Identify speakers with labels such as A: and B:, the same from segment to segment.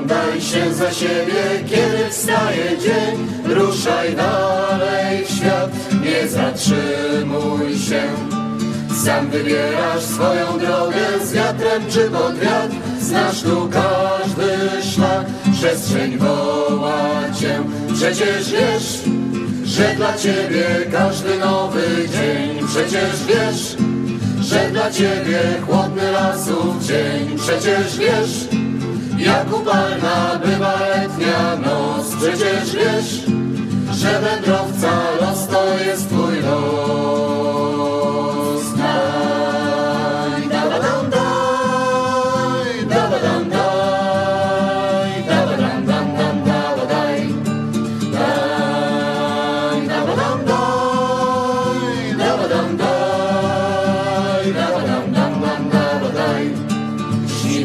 A: Oglądaj się za siebie, kiedy wstaje dzień. Ruszaj dalej w świat, nie zatrzymuj się. Sam wybierasz swoją drogę z wiatrem czy pod wiatr. Znasz tu każdy szlak, przestrzeń woła cię. Przecież wiesz, że dla ciebie każdy nowy dzień. Przecież wiesz, że dla ciebie chłodny lasów dzień. Przecież wiesz, jak upalna bywa letnia noc. Przecież wiesz, że wędrowca los to jest twój los.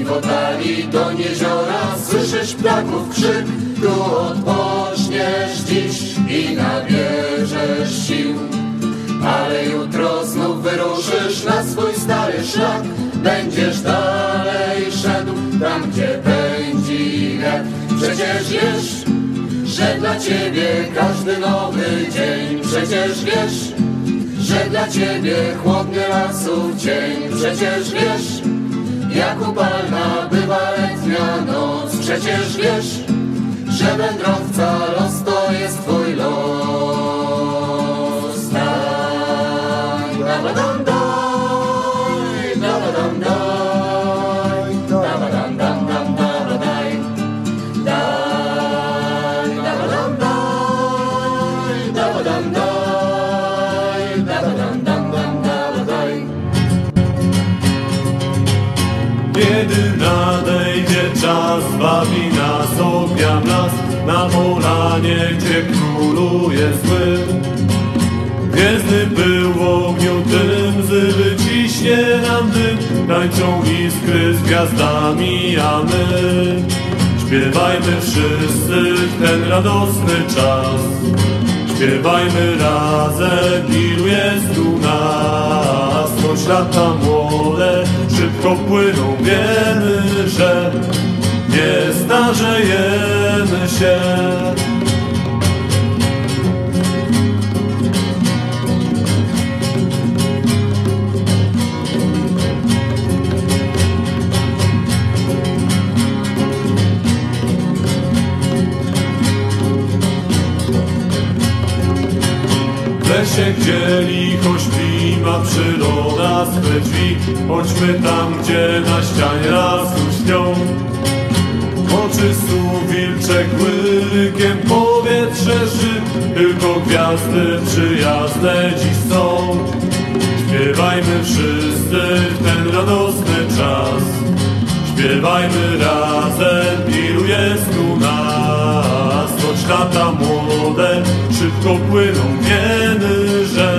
A: W do jeziora, słyszysz ptaków krzyk, tu odpoczniesz dziś i nabierzesz sił. Ale jutro znów wyruszysz na swój stary szlak, będziesz dalej szedł tam, gdzie pędzi wiatr. Przecież wiesz, że dla ciebie każdy nowy dzień. Przecież wiesz, że dla ciebie chłodny lasów dzień. Przecież wiesz, jak upalna bywa letnia noc. Przecież wiesz, że wędrowca los to jest twój los.
B: Kiedy nadejdzie czas, bawi nas ognia blask Na polanie, gdzie króluje zły. Gwiezdny pył w ogniu zy wyciśnie nam dym. Tańczą iskry z gwiazdami, a my Śpiewajmy wszyscy ten radosny czas. Śpiewajmy razem, ilu jest tu nas. Choć lata szybko płyną, wiemy, że nie starzejemy się. Lesie, gdzie licho śpi, ma swe drzwi. Chodźmy tam, gdzie na ścianie lasu śnią. Oczy wilczek łykiem powietrze ży. Tylko gwiazdy przyjazne dziś są. Śpiewajmy wszyscy w ten radosny czas. Śpiewajmy razem, ilu jest tu nas. Choć lata młode szybko płyną, wiemy, że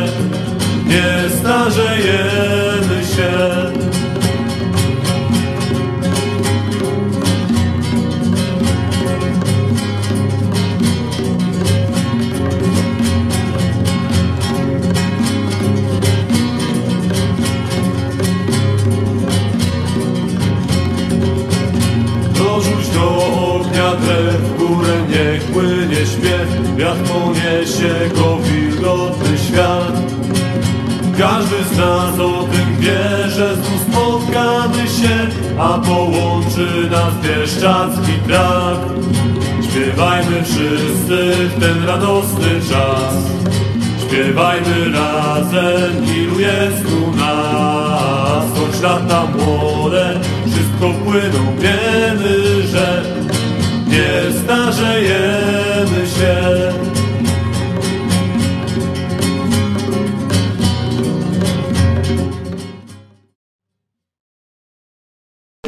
B: niech płynie śpiew Wiatr poniesie go wilgotny świat. Każdy z nas o tym wie, że znów spotkamy się A połączy nas bieszczacki brak. Śpiewajmy wszyscy w ten radosny czas. Śpiewajmy razem, ilu jest tu nas. Choć lata młode wszystko płyną, wiemy, że nie starzejemy się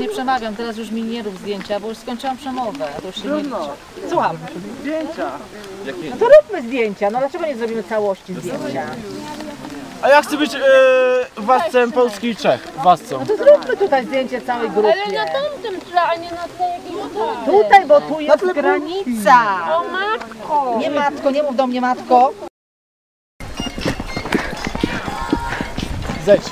C: Nie przemawiam, teraz już mi nie rób zdjęcia, bo już skończyłam przemowę, to już się nie liczy. Słucham.
D: Zdjęcia.
C: No to róbmy zdjęcia, no dlaczego nie zrobimy całości zdjęcia?
D: A ja chcę być e, władcą Polski i Czech. Władcą.
C: No to zróbmy tutaj zdjęcie całej grupie.
E: Ale na tamtym tle, a nie na tle jakiejś tutaj.
C: Tutaj, bo tu jest granica.
E: O matko!
C: Nie matko, nie mów do mnie matko.
D: Zejdź.